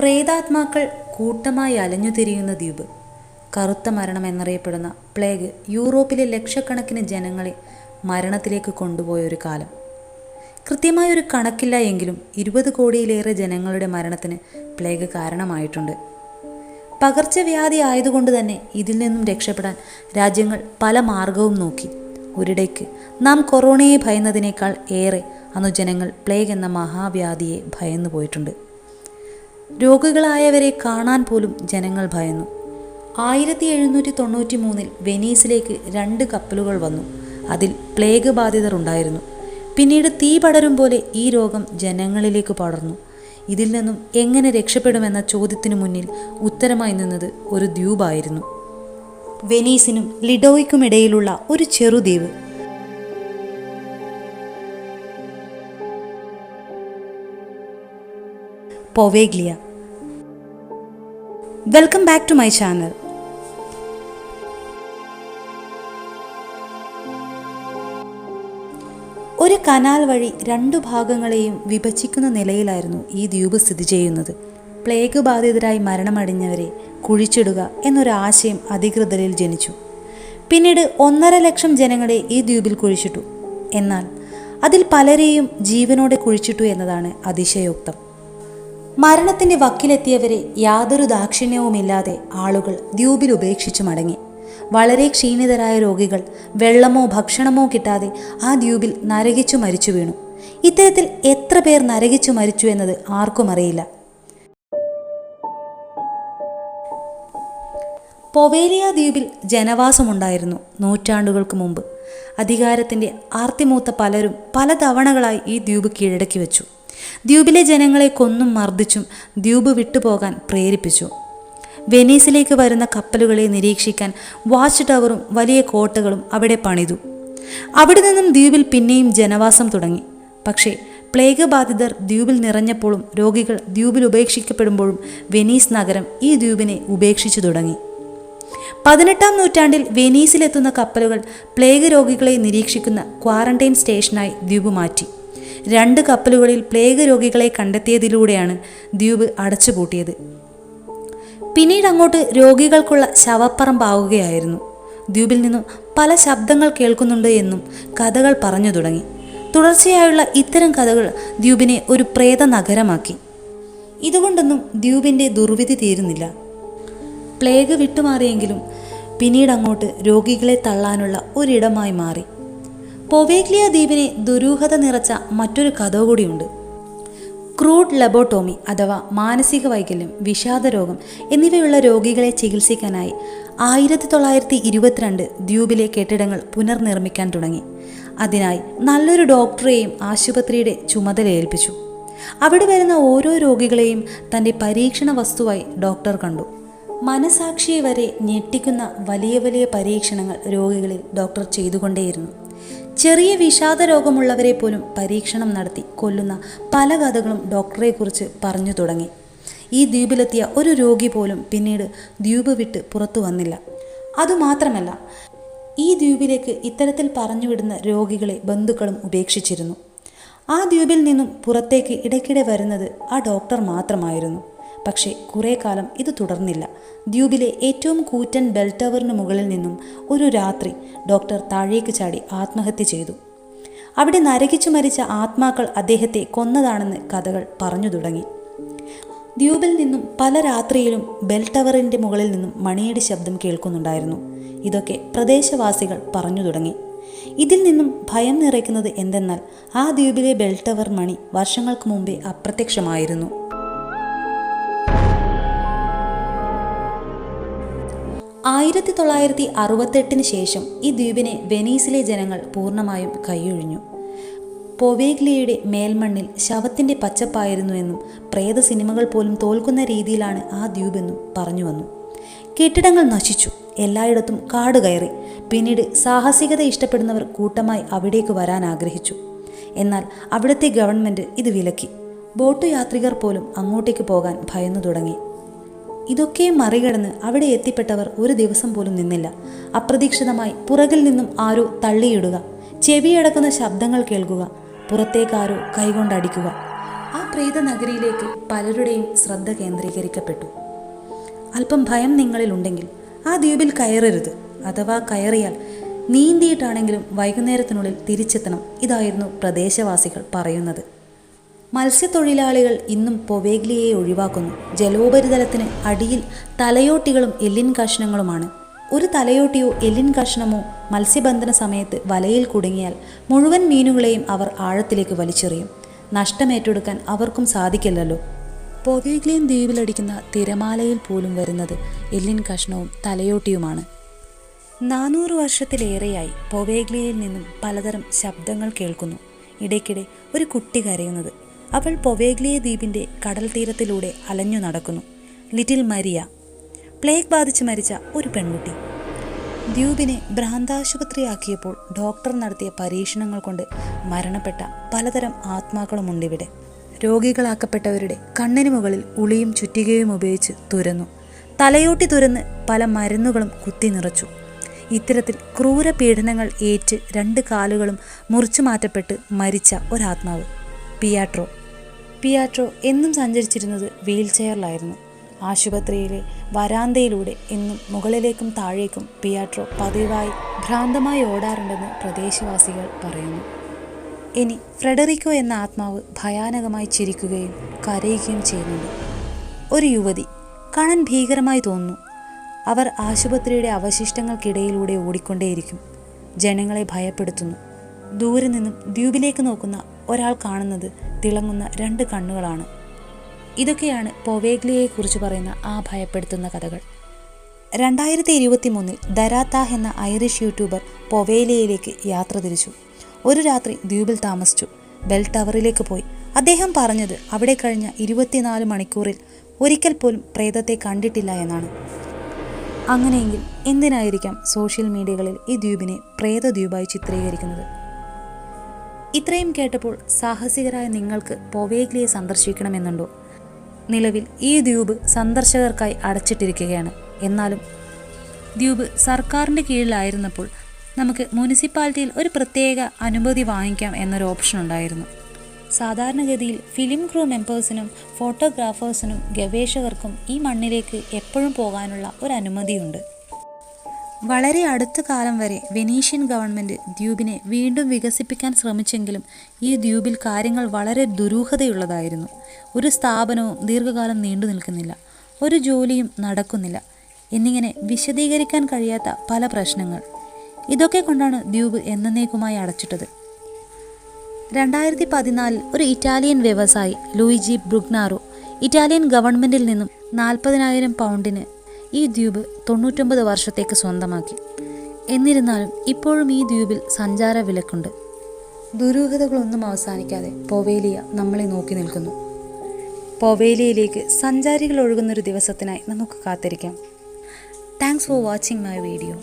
പ്രേതാത്മാക്കൾ കൂട്ടമായി അലഞ്ഞുതിരിയുന്ന ദ്വീപ്. കറുത്ത മരണം എന്നറിയപ്പെടുന്ന പ്ലേഗ് യൂറോപ്പിലെ ലക്ഷക്കണക്കിന് ജനങ്ങളെ മരണത്തിലേക്ക് കൊണ്ടുപോയ ഒരു കാലം. കൃത്യമായൊരു കണക്കില്ല എങ്കിലും ഇരുപത് കോടിയിലേറെ ജനങ്ങളുടെ മരണത്തിന് പ്ലേഗ് കാരണമായിട്ടുണ്ട്. പകർച്ചവ്യാധി ആയതുകൊണ്ട് തന്നെ ഇതിൽ നിന്നും രക്ഷപ്പെടാൻ രാജ്യങ്ങൾ പല മാർഗവും നോക്കി. ഒരിടയ്ക്ക് നാം കൊറോണയെ ഭയന്നതിനേക്കാൾ ഏറെ അന്നു ജനങ്ങൾ പ്ലേഗ് എന്ന മഹാവ്യാധിയെ ഭയന്നു പോയിട്ടുണ്ട് രോഗികളായവരെ കാണാൻ പോലും ജനങ്ങൾ ഭയന്നു. ആയിരത്തി എഴുന്നൂറ്റി തൊണ്ണൂറ്റി മൂന്നിൽ വെനീസിലേക്ക് രണ്ട് കപ്പലുകൾ വന്നു. അതിൽ പ്ലേഗ് ബാധിതർ ഉണ്ടായിരുന്നു പിന്നീട് തീ പടരും പോലെ ഈ രോഗം ജനങ്ങളിലേക്ക് പടർന്നു. ഇതിൽ നിന്നും എങ്ങനെ രക്ഷപ്പെടുമെന്ന ചോദ്യത്തിനു മുന്നിൽ ഉത്തരമായി നിന്നത് ഒരു ദ്വീപായിരുന്നു. വെനീസിനും ലിഡോയ്ക്കുമിടയിലുള്ള ഒരു ചെറുദ്വീപ്. Poveglia. Welcome back to my channel ഒരു കനാൽ വഴി രണ്ടു ഭാഗങ്ങളെയും വിഭജിക്കുന്ന നിലയിലായിരുന്നു ഈ ദ്വീപ് സ്ഥിതി ചെയ്യുന്നത്. പ്ലേഗ് ബാധിതരായി മരണമടിഞ്ഞവരെ കുഴിച്ചിടുക എന്നൊരാശയം അധികൃതരിൽ ജനിച്ചു. പിന്നീട് ഒന്നര ലക്ഷം ജനങ്ങളെ ഈ ദ്വീപിൽ കുഴിച്ചിട്ടു. എന്നാൽ അതിൽ പലരെയും ജീവനോടെ കുഴിച്ചിട്ടു എന്നതാണ് അതിശയോക്തം. മരണത്തിന്റെ വക്കിലെത്തിയവരെ യാതൊരു ദാക്ഷിണ്യവുമില്ലാതെ ആളുകൾ ദ്വീപിൽ ഉപേക്ഷിച്ചു മടങ്ങി. വളരെ ക്ഷീണിതരായ രോഗികൾ വെള്ളമോ ഭക്ഷണമോ കിട്ടാതെ ആ ദ്വീപിൽ നരകിച്ചു മരിച്ചു വീണു. ഇത്തരത്തിൽ എത്ര പേർ നരകിച്ചു മരിച്ചു എന്നത് ആർക്കും അറിയില്ല. പൊവേലിയ ദ്വീപിൽ ജനവാസമുണ്ടായിരുന്നു നൂറ്റാണ്ടുകൾക്ക് മുമ്പ്. അധികാരത്തിന്റെ ആർത്തിമൂത്ത പലരും പല തവണകളായി ഈ ദ്വീപ് കീഴടക്കി വെച്ചു. ദ്വീപിലെ ജനങ്ങളെ കൊന്നും മർദ്ദിച്ചും ദ്വീപ് വിട്ടുപോകാൻ പ്രേരിപ്പിച്ചു. വെനീസിലേക്ക് വരുന്ന കപ്പലുകളെ നിരീക്ഷിക്കാൻ വാച്ച് ടവറും വലിയ കോട്ടകളും അവിടെ പണിതു. അവിടെ നിന്നും ദ്വീപിൽ പിന്നെയും ജനവാസം തുടങ്ങി. പക്ഷേ പ്ലേഗ് ബാധിതർ ദ്വീപിൽ നിറഞ്ഞപ്പോഴും രോഗികൾ ദ്വീപിൽ ഉപേക്ഷിക്കപ്പെടുമ്പോഴും വെനീസ് നഗരം ഈ ദ്വീപിനെ ഉപേക്ഷിച്ചു തുടങ്ങി. പതിനെട്ടാം നൂറ്റാണ്ടിൽ വെനീസിലെത്തുന്ന കപ്പലുകൾ പ്ലേഗ് രോഗികളെ നിരീക്ഷിക്കുന്ന ക്വാറന്റൈൻ സ്റ്റേഷനായി ദ്വീപ് മാറ്റി. രണ്ട് കപ്പലുകളിൽ പ്ലേഗ് രോഗികളെ കണ്ടെത്തിയതിലൂടെയാണ് ദ്വീപ് അടച്ചുപൂട്ടിയത്. പിന്നീട് അങ്ങോട്ട് രോഗികൾക്കുള്ള ശവപ്പറമ്പാവുകയായിരുന്നു. ദ്വീപിൽ നിന്നും പല ശബ്ദങ്ങൾ കേൾക്കുന്നുണ്ട് എന്നും കഥകൾ പറഞ്ഞു തുടങ്ങി. തുടർച്ചയായുള്ള ഇത്തരം കഥകൾ ദ്വീപിനെ ഒരു പ്രേത നഗരമാക്കി ഇതുകൊണ്ടൊന്നും ദ്വീപിന്റെ ദുർവിധി തീരുന്നില്ല. പ്ലേഗ് വിട്ടുമാറിയെങ്കിലും പിന്നീട് അങ്ങോട്ട് രോഗികളെ തള്ളാനുള്ള ഒരിടമായി മാറി. പൊവേഗ്ലിയ ദ്വീപിനെ ദുരൂഹത നിറച്ച മറ്റൊരു കഥ കൂടിയുണ്ട്. ക്രൂഡ് ലബോട്ടോമി അഥവാ മാനസിക വൈകല്യം വിഷാദരോഗം എന്നിവയുള്ള രോഗികളെ ചികിത്സിക്കാനായി ആയിരത്തി തൊള്ളായിരത്തി ഇരുപത്തിരണ്ട് ദ്വീപിലെ കെട്ടിടങ്ങൾ പുനർനിർമ്മിക്കാൻ തുടങ്ങി. അതിനായി നല്ലൊരു ഡോക്ടറെയും ആശുപത്രിയുടെ ചുമതല ഏൽപ്പിച്ചു. അവിടെ വരുന്ന ഓരോ രോഗികളെയും തന്റെ പരീക്ഷണ വസ്തുവായി ഡോക്ടർ കണ്ടു. മനസാക്ഷിയെ വരെ ഞെട്ടിക്കുന്ന വലിയ വലിയ പരീക്ഷണങ്ങൾ രോഗികളിൽ ഡോക്ടർ ചെയ്തുകൊണ്ടേയിരുന്നു. ചെറിയ വിഷാദ രോഗമുള്ളവരെ പോലും പരീക്ഷണം നടത്തി കൊല്ലുന്ന പല കഥകളും ഡോക്ടറെക്കുറിച്ച് പറഞ്ഞു തുടങ്ങി. ഈ ദ്വീപിലെത്തിയ ഒരു രോഗി പോലും പിന്നീട് ദ്വീപ് വിട്ട് പുറത്തു വന്നില്ല. അതുമാത്രമല്ല ഈ ദ്വീപിലേക്ക് ഇത്തരത്തിൽ പറഞ്ഞുവിടുന്ന രോഗികളെ ബന്ധുക്കളും ഉപേക്ഷിച്ചിരുന്നു. ആ ദ്വീപിൽ നിന്നും പുറത്തേക്ക് ഇടയ്ക്കിടെ വരുന്നത് ആ ഡോക്ടർ മാത്രമായിരുന്നു. പക്ഷേ കുറേ കാലം ഇത് തുടർന്നില്ല. ദ്വീപിലെ ഏറ്റവും കൂറ്റൻ ബെൽ ടവറിന് മുകളിൽ നിന്നും ഒരു രാത്രി ഡോക്ടർ താഴേക്ക് ചാടി ആത്മഹത്യ ചെയ്തു. അവിടെ നരകിച്ചു മരിച്ച ആത്മാക്കൾ അദ്ദേഹത്തെ കൊന്നതാണെന്ന് കഥകൾ പറഞ്ഞു തുടങ്ങി. ദ്വീപിൽ നിന്നും പല രാത്രിയിലും ബെൽ ടവറിന്റെ മുകളിൽ നിന്നും മണിയുടെ ശബ്ദം കേൾക്കുന്നുണ്ടായിരുന്നു. ഇതൊക്കെ പ്രദേശവാസികൾ പറഞ്ഞു തുടങ്ങി. ഇതിൽ നിന്നും ഭയം നിറയ്ക്കുന്നത് എന്തെന്നാൽ ആ ദ്വീപിലെ ബെൽ ടവർ മണി വർഷങ്ങൾക്ക് മുമ്പേ അപ്രത്യക്ഷമായിരുന്നു. ആയിരത്തി തൊള്ളായിരത്തി അറുപത്തെട്ടിന് ശേഷം ഈ ദ്വീപിനെ വെനീസിലെ ജനങ്ങൾ പൂർണമായും കൈയൊഴിഞ്ഞു. പൊവേഗ്ലിയുടെ മേൽമണ്ണിൽ ശവത്തിന്റെ പച്ചപ്പായിരുന്നുവെന്നും പ്രേത സിനിമകൾ പോലും തോൽക്കുന്ന രീതിയിലാണ് ആ ദ്വീപെന്നും പറഞ്ഞു വന്നു. കെട്ടിടങ്ങൾ നശിച്ചു. എല്ലായിടത്തും കാട് കയറി. പിന്നീട് സാഹസികത ഇഷ്ടപ്പെടുന്നവർ കൂട്ടമായി അവിടേക്ക് വരാൻ ആഗ്രഹിച്ചു. എന്നാൽ അവിടുത്തെ ഗവൺമെന്റ് ഇത് വിലക്കി. ബോട്ട് യാത്രികർ പോലും അങ്ങോട്ടേക്ക് പോകാൻ ഭയന്നു തുടങ്ങി. ഇതൊക്കെ മറികടന്ന് അവിടെ എത്തിപ്പെട്ടവർ ഒരു ദിവസം പോലും നിന്നില്ല. അപ്രതീക്ഷിതമായി പുറകിൽ നിന്നും ആരോ തള്ളിയിടുക ചെവിയടക്കുന്ന ശബ്ദങ്ങൾ കേൾക്കുക പുറത്തേക്കാരോ കൈകൊണ്ടടിക്കുക. ആ പ്രേത നഗരിയിലേക്ക് പലരുടെയും ശ്രദ്ധ കേന്ദ്രീകരിക്കപ്പെട്ടു. അല്പം ഭയം നിങ്ങളിലുണ്ടെങ്കിൽ ആ ദ്വീപിൽ കയറരുത് അഥവാ കയറിയാൽ നീന്തിയിട്ടാണെങ്കിലും വൈകുന്നേരത്തിനുള്ളിൽ തിരിച്ചെത്തണം ഇതായിരുന്നു പ്രദേശവാസികൾ പറയുന്നത്. മത്സ്യത്തൊഴിലാളികൾ ഇന്നും പൊവേഗ്ലിയെ ഒഴിവാക്കുന്നു. ജലോപരിതലത്തിന് അടിയിൽ തലയോട്ടികളും എല്ലിൻ കഷ്ണങ്ങളുമാണ്. ഒരു തലയോട്ടിയോ എല്ലിൻ കഷ്ണമോ മത്സ്യബന്ധന സമയത്ത് വലയിൽ കുടുങ്ങിയാൽ മുഴുവൻ മീനുകളെയും അവർ ആഴത്തിലേക്ക് വലിച്ചെറിയും. നഷ്ടമേറ്റെടുക്കാൻ അവർക്കും സാധിക്കില്ലല്ലോ. പൊവേഗ്ലിയൻ ദ്വീപിലടിക്കുന്ന തിരമാലയിൽ പോലും വരുന്നത് എല്ലിൻ കഷ്ണവും തലയോട്ടിയുമാണ്. നാനൂറ് വർഷത്തിലേറെയായി പൊവേഗ്ലിയയിൽ നിന്നും പലതരം ശബ്ദങ്ങൾ കേൾക്കുന്നു. ഇടയ്ക്കിടെ ഒരു കുട്ടി കരയുന്നത് അവൾ പൊവേഗ്ലിയ ദ്വീപിന്റെ കടൽ തീരത്തിലൂടെ അലഞ്ഞു നടക്കുന്നു. Little Maria. പ്ലേഗ് ബാധിച്ച് മരിച്ച ഒരു പെൺകുട്ടി. ദ്വീപിനെ ഭ്രാന്താശുപത്രിയാക്കിയപ്പോൾ ഡോക്ടർ നടത്തിയ പരീക്ഷണങ്ങൾ കൊണ്ട് മരണപ്പെട്ട പലതരം ആത്മാക്കളുമുണ്ടിവിടെ രോഗികളാക്കപ്പെട്ടവരുടെ കണ്ണിന് മുകളിൽ ഉളിയും ചുറ്റികയും ഉപയോഗിച്ച് തുരന്നു. തലയോട്ടി തുരന്ന് പല മരുന്നുകളും കുത്തി നിറച്ചു. ഇത്തരത്തിൽ ക്രൂര പീഡനങ്ങൾ ഏറ്റ് രണ്ട് കാലുകളും മുറിച്ചു മാറ്റപ്പെട്ട് മരിച്ച ഒരാത്മാവ് പിയാട്രോ. പിയാട്രോ എന്നും സഞ്ചരിച്ചിരുന്നത് വീൽ ചെയറിലായിരുന്നു. ആശുപത്രിയിലെ വരാന്തയിലൂടെ എന്നും മുകളിലേക്കും താഴേക്കും പിയാട്രോ പതിവായി ഭ്രാന്തമായി ഓടാറുണ്ടെന്ന് പ്രദേശവാസികൾ പറയുന്നു. ഇനി ഫ്രെഡറിക്കോ എന്ന ആത്മാവ് ഭയാനകമായി ചിരിക്കുകയും കരയുകയും ചെയ്യുന്നുണ്ട്. ഒരു യുവതി കാണാൻ ഭീകരമായി തോന്നുന്നു. അവർ ആശുപത്രിയുടെ അവശിഷ്ടങ്ങൾക്കിടയിലൂടെ ഓടിക്കൊണ്ടേയിരിക്കും. ജനങ്ങളെ ഭയപ്പെടുത്തുന്നു. ദൂരെ നിന്നും ദ്വീപിലേക്ക് നോക്കുന്ന ഒരാൾ കാണുന്നത് തിളങ്ങുന്ന രണ്ട് കണ്ണുകളാണ്. ഇതൊക്കെയാണ് പൊവേഗ്ലിയെക്കുറിച്ച് പറയുന്ന ആ ഭയപ്പെടുത്തുന്ന കഥകൾ. രണ്ടായിരത്തി ഇരുപത്തി മൂന്നിൽ ദരാത്താഹ് എന്ന ഐറിഷ് യൂട്യൂബർ പൊവേലിയയിലേക്ക് യാത്ര തിരിച്ചു. ഒരു രാത്രി ദ്വീപിൽ താമസിച്ചു. ബെൽ ടവറിലേക്ക് പോയി. അദ്ദേഹം പറഞ്ഞത് അവിടെ കഴിഞ്ഞ ഇരുപത്തിനാല് മണിക്കൂറിൽ ഒരിക്കൽ പോലും പ്രേതത്തെ കണ്ടിട്ടില്ല എന്നാണ്. അങ്ങനെയെങ്കിൽ എന്തിനായിരിക്കാം സോഷ്യൽ മീഡിയകളിൽ ഈ ദ്വീപിനെ പ്രേത ദ്വീപായി ചിത്രീകരിക്കുന്നത്? ഇത്രയും കേട്ടപ്പോൾ സാഹസികരായ നിങ്ങൾക്ക് പൊവേഗ്ലിയെ സന്ദർശിക്കണമെന്നുണ്ടോ? നിലവിൽ ഈ ദ്വീപ് സന്ദർശകർക്കായി അടച്ചിട്ടിരിക്കുകയാണ്. എന്നാലും ദ്വീപ് സർക്കാരിന്റെ കീഴിലായിരുന്നപ്പോൾ നമുക്ക് മുനിസിപ്പാലിറ്റിയിൽ ഒരു പ്രത്യേക അനുമതി വാങ്ങിക്കാം എന്നൊരു ഓപ്ഷൻ ഉണ്ടായിരുന്നു. സാധാരണഗതിയിൽ ഫിലിം ക്രൂ മെമ്പേഴ്സിനും ഫോട്ടോഗ്രാഫേഴ്സിനും ഗവേഷകർക്കും ഈ മണ്ണിലേക്ക് എപ്പോഴും പോകാനുള്ള ഒരു അനുമതിയുണ്ട്. വളരെ അടുത്ത കാലം വരെ വെനീഷ്യൻ ഗവൺമെന്റ് ദ്വീപിനെ വീണ്ടും വികസിപ്പിക്കാൻ ശ്രമിച്ചെങ്കിലും ഈ ദ്വീപിൽ കാര്യങ്ങൾ വളരെ ദുരൂഹതയുള്ളതായിരുന്നു. ഒരു സ്ഥാപനവും ദീർഘകാലം നീണ്ടു നിൽക്കുന്നില്ല. ഒരു ജോലിയും നടക്കുന്നില്ല. എന്നിങ്ങനെ വിശദീകരിക്കാൻ കഴിയാത്ത പല പ്രശ്നങ്ങൾ. ഇതൊക്കെ കൊണ്ടാണ് ദ്വീപ് എന്നേക്കുമായി അടച്ചിട്ടത്. രണ്ടായിരത്തി പതിനാലിൽ ഒരു ഇറ്റാലിയൻ വ്യവസായി ലൂയിജി ബ്രുഗ്നാറോ ഇറ്റാലിയൻ ഗവൺമെന്റിൽ നിന്നും നാൽപ്പതിനായിരം പൗണ്ടിന് ഈ ദ്വീപ് തൊണ്ണൂറ്റൊമ്പത് വർഷത്തേക്ക് സ്വന്തമാക്കി. എന്നിരുന്നാലും ഇപ്പോഴും ഈ ദ്വീപിൽ സഞ്ചാര വിലക്കുണ്ട്. ദുരൂഹതകളൊന്നും അവസാനിക്കാതെ പൊവേലിയ നമ്മളെ നോക്കി നിൽക്കുന്നു. പൊവേലിയയിലേക്ക് സഞ്ചാരികൾ ഒഴുകുന്നൊരു ദിവസത്തിനായി നമുക്ക് കാത്തിരിക്കാം. Thanks for watching my video